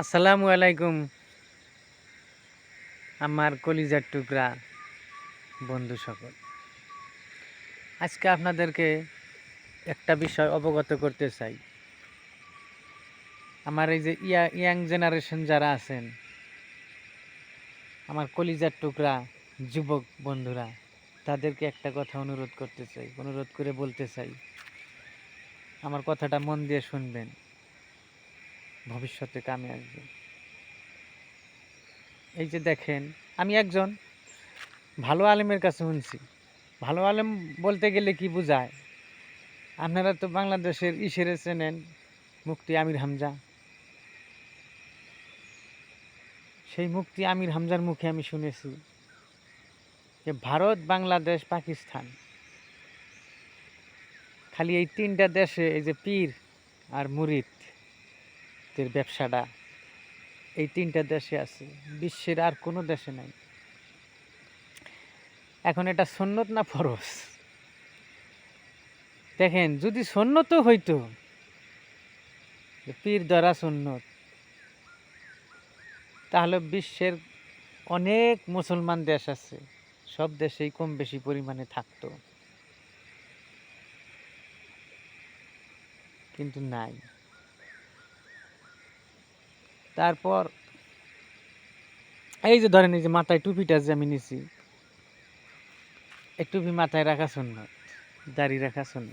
আসসালামু আলাইকুম। আমার কলিজার টুকরা বন্ধু সকল। আজকে আপনাদেরকে একটা বিষয় অবগত করতে চাই। আমার এই যে ইয়া, ইয়াং জেনারেশন যারা আছেন, আমার কলিজার টুকরা যুবক বন্ধুরা, তাদেরকে একটা কথা অনুরোধ করতে চাই, অনুরোধ করে বলতে চাই। আমার কথাটা মন দিয়ে শুনবেন। ভবিষ্যতে কামে আসবে। এই যে দেখেন, আমি একজন ভালো আলেমের কাছে শুনছি। ভালো আলেম বলতে গেলে কি বোঝায়? আপনারা তো বাংলাদেশের ইসেরে চেনেন মুক্তি আমির হামজা। সেই মুক্তি আমির হামজার মুখে আমি শুনেছি যে ভারত, বাংলাদেশ, পাকিস্তান খালি এই তিনটা দেশে এই যে পীর আর মুরিদ এর ব্যবসাটা এই তিনটা দেশে আছে, বিশ্বের আর কোনো দেশে নাই। এখন এটা সন্ন্যত না ফরজ? দেখেন, যদি সন্ন্যত হইতো, পীর ধরা সন্ন্যত তাহলে বিশ্বের অনেক মুসলমান দেশ আছে, সব দেশেই কম বেশি পরিমাণে থাকতো। কিন্তু নাই। তারপর, এই যে ধরেন এই যে মাথায় টুপিটা যে আমি নিছি, এই টুপি মাথায় রাখা শূন্য, দাড়ি রাখা শূন্য।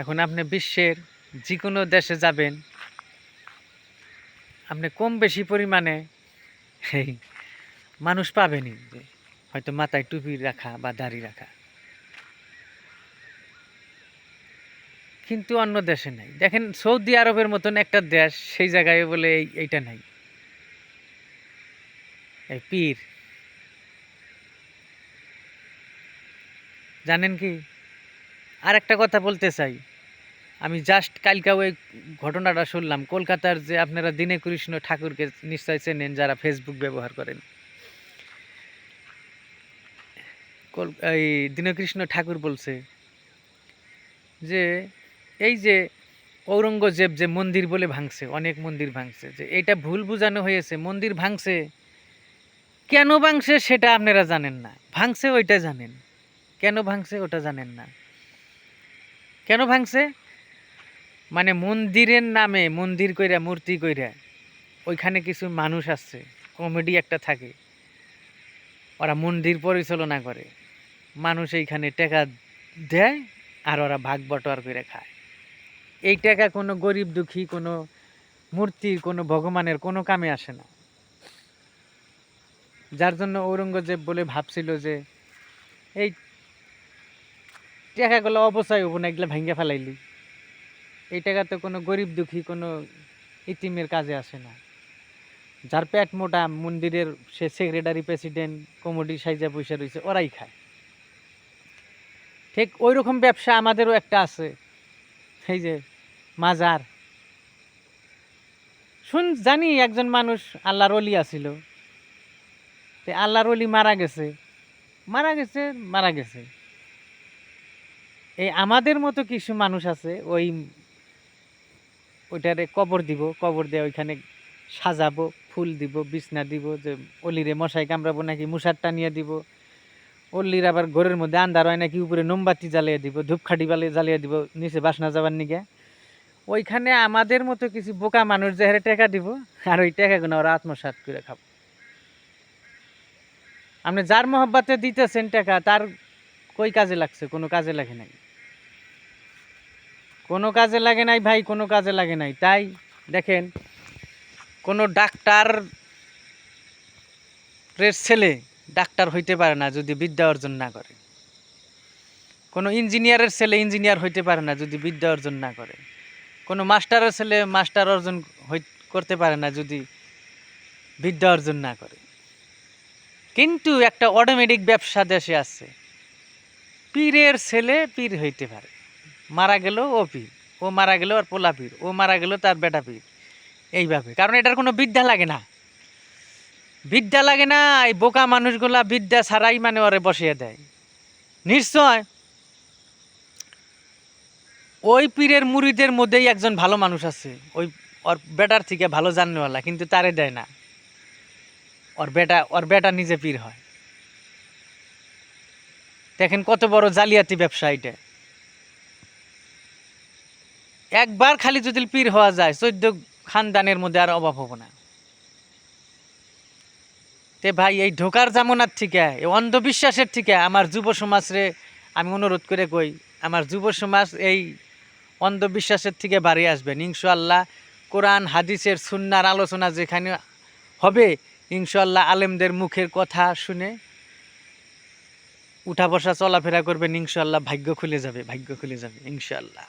এখন আপনি বিশ্বের যে কোনো দেশে যাবেন, আপনি কম বেশি পরিমাণে মানুষ পাবেনই যে হয়তো মাথায় টুপি রাখা বা দাড়ি রাখা। কিন্তু অন্য দেশে নাই। দেখেন সৌদি আরবের মতন একটা দেশ, সেই জায়গায় বলে এই, এইটা নাই। এই পীর। জানেন কি? আর একটা কথা বলতে চাই। আমি জাস্ট কালকা ওই ঘটনাটা শুনলাম। কলকাতার যে আপনারা দীনে কৃষ্ণ ঠাকুরকে নিশ্চয় চেনেন, যারা ফেসবুক ব্যবহার করেন। এই দীনকৃষ্ণ ঠাকুর বলছে যে এই যে ঔরঙ্গজেব যে মন্দির বলে ভাঙছে, অনেক মন্দির ভাঙছে, যে এটা ভুল বোঝানো হয়েছে, মন্দির ভাঙছে, কেন ভাঙছে সেটা আপনারা জানেন না। ভাঙছে ওইটা জানেন, কেন ভাঙছে ওটা জানেন না। কেন ভাঙছে? মানে মন্দিরের নামে মন্দির কইরা, মূর্তি কইরা ওইখানে কিছু মানুষ আসছে, কমেডি একটা থাকে, ওরা মন্দির পরিচালনা করে, মানুষ এইখানে টাকা দেয় আর ওরা ভাগ বটোয়ার করে খায়। এই টাকা কোনো গরিব দুঃখী, কোনো মূর্তির কোনো ভগবানের কোনো কামে আসে না। যার জন্য ঔরঙ্গজেব বলে ভাবছিল যে, এই টাকাগুলো অপচয় হব না, এগুলো ভেঙে ফেলাইলি। এই টাকা তো কোনো গরিব দুঃখী, কোনো ইতিমের কাজে আসে না। যার পেট মোটা, মন্দিরের সে সেক্রেটারি প্রেসিডেন্ট কমিটি সাইজা পয়সা রয়েছে, ওরাই খায়। ঠিক ওই রকম ব্যবসা আমাদেরও একটা আছে। এই যে মাজার। শুন, জানি একজন মানুষ আল্লাহর অলি আছিল। আল্লাহর অলি মারা গেছে। মারা গেছে মারা গেছে। এই আমাদের মতো কিছু মানুষ আছে, ওই ওইটারে কবর দিব, কবর দিয়ে ওইখানে সাজাবো, ফুল দিব, বিছনা দিব, যে অলিরে মশাই কামড়াবো নাকি, মশার টানিয়ে দিব। অল্লির আবার ঘরের মধ্যে আন্ধার হয় নাকি, উপরে নোমবাতি জ্বালিয়ে দিব ধূপখাটি বালে জ্বালিয়ে দিব, নিচে বাসনা যাবার নিগে। ওইখানে আমাদের মতো কিছু বোকা মানুষ যে হারে টাকা দিব, আর ওই টাকাগুলো ওরা আত্মসাৎ করে খাব। আপনি যার মহব্বতে দিতেছেন টাকা, তার কই কাজে লাগছে? কোনো কাজে লাগে নাই। কোনো কাজে লাগে নাই ভাই, কোনো কাজে লাগে নাই। তাই দেখেন, কোনো ডাক্তার ছেলে ডাক্তার হইতে পারে না যদি বিদ্যা অর্জন না করে। কোনো ইঞ্জিনিয়ারের ছেলে ইঞ্জিনিয়ার হইতে পারে না যদি বিদ্যা অর্জন না করে। কোনো মাস্টারের ছেলে মাস্টার অর্জন করতে পারে না যদি বিদ্যা অর্জন না করে। কিন্তু একটা অটোমেটিক ব্যবসা দেশে আছে। পীরের ছেলে পীর হইতে পারে। মারা গেল ও পীর, ও মারা গেল আর পোলা পীর, ও মারা গেল তার বেটা পীর। এইভাবে। কারণ এটার কোনো বিদ্যা লাগে না। বিদ্যা লাগে না, এই বোকা মানুষগুলা বিদ্যা ছাড়াই মানে ওরে বসিয়ে দেয়। নিশ্চয় ওই পীরের মুড়িদের মধ্যেই একজন ভালো মানুষ আছে। ওই ওর বেটার থেকে ভালো জাননেওয়ালা, কিন্তু তারে দেয় না। ওর বেটা ওর বেটা নিজে পীর হয়। দেখেন কত বড় জালিয়াতি ব্যবসা এটা। একবার খালি যদি পীর হওয়া যায়, চোদ্দ খানদানের মধ্যে আর অভাব হব না। তে ভাই, এই ঢোকার জামনার থেকে, এই অন্ধবিশ্বাসের থেকে আমার যুব সমাজরে আমি অনুরোধ করে কই, আমার যুব সমাজ এই অন্ধবিশ্বাসের থেকে বাড়ি আসবেন। ইনশাল্লাহ কোরআন, হাদিসের, সুন্নার আলোচনা যেখানে হবে ইনশাল্লাহ আলেমদের মুখের কথা শুনে উঠা বসা চলাফেরা করবেন। ইনশাল্লাহ ভাগ্য খুলে যাবে, ভাগ্য খুলে যাবে ইনশাল্লাহ